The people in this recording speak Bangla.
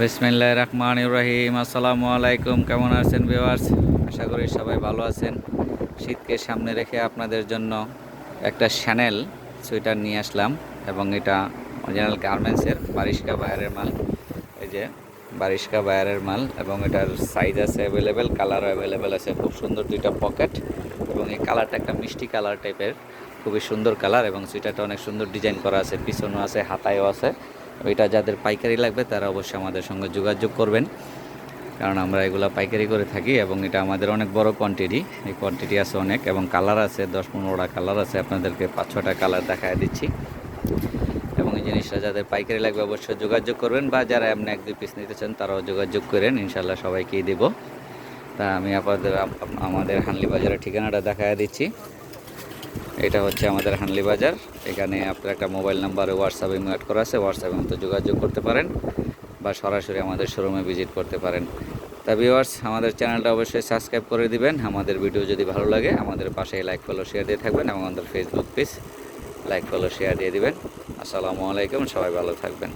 বিসমিল্লাহ রহমান ইব্রাহিম আসসালামু আলাইকুম কেমন আছেন ভিউয়ার্স? আশা করি সবাই ভালো আছেন। শীতকে সামনে রেখে আপনাদের জন্য একটা শ্যানেল সোয়েটার নিয়ে আসলাম এবং এটা অরিজিনাল গার্মেন্টসের বারিশকা বায়ারের মাল। এই যে বারিশকা বায়ারের মাল এবং এটার সাইজ আছে অ্যাভেলেবেল কালারও অ্যাভেলেবেল আছে। খুব সুন্দর দুইটা পকেট এবং এই কালারটা একটা মিষ্টি কালার টাইপের খুবই সুন্দর কালার এবং সোয়েটারটা অনেক সুন্দর ডিজাইন করা আছে। পিছনেও আছে, হাতায়ও আছে। এটা যাদের পাইকারি লাগবে তারা অবশ্যই আমাদের সঙ্গে যোগাযোগ করবেন। কারণ আমরা এগুলো পাইকারি করে থাকি এবং এটা আমাদের অনেক বড় কোয়ান্টিটি এই কোয়ান্টিটি আছে অনেক এবং কালার আছে, দশ পনেরোটা কালার আছে। আপনাদেরকে পাঁচ ছটা কালার দেখায় দিচ্ছি। এবং এই জিনিসটা যাদের পাইকারি লাগবে অবশ্যই যোগাযোগ করবেন বা যারা এমনি এক দুই পিস নিতে চান তারাও যোগাযোগ করেন ইনশাল্লাহ সবাইকেই দেব। তা আমি আপনাদের আমাদের হানলি বাজারের ঠিকানাটা দেখায় দিচ্ছি। এটা হচ্ছে আমাদের হানলি বাজার। এখানে আপনার একটা মোবাইল নাম্বার হোয়াটসঅ্যাপে অ্যাড করা আছে। হোয়াটসঅ্যাপে মতো যোগাযোগ করতে পারেন বা সরাসরি আমাদের শোরুমে ভিজিট করতে পারেন। তা ভিওয়ার্স আমাদের চ্যানেলটা অবশ্যই সাবস্ক্রাইব করে দিবেন। আমাদের ভিডিও যদি ভালো লাগে, আমাদের পাশে লাইক ফলো শেয়ার দিয়ে থাকবেন এবং আমাদের Facebook page like follow share দিয়ে দিবেন। আসসালামু আলাইকুম, সবাই ভালো থাকবেন।